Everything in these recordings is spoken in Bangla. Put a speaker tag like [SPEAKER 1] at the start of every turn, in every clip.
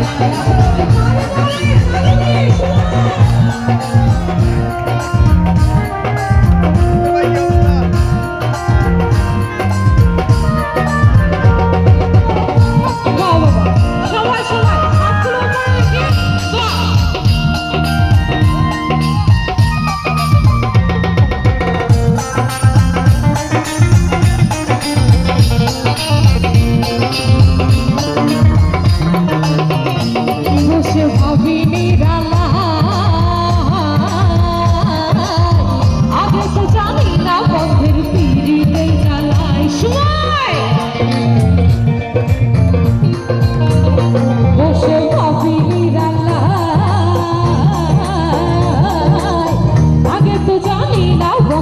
[SPEAKER 1] Thank you.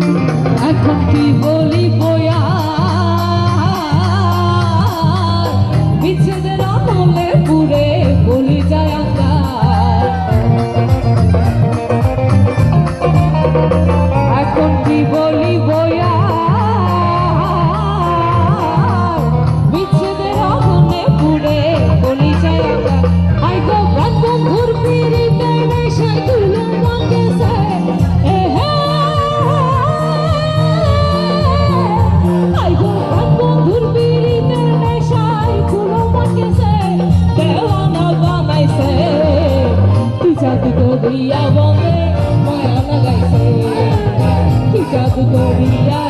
[SPEAKER 1] Thank you. করিয়া বনে মায়া লাগাইছে। কি জাদু করিয়া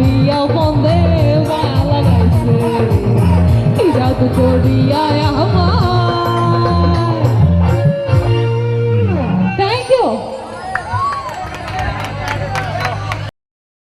[SPEAKER 1] করিয়া বন্দে মালা গাইছে। কি জাদু করিয়া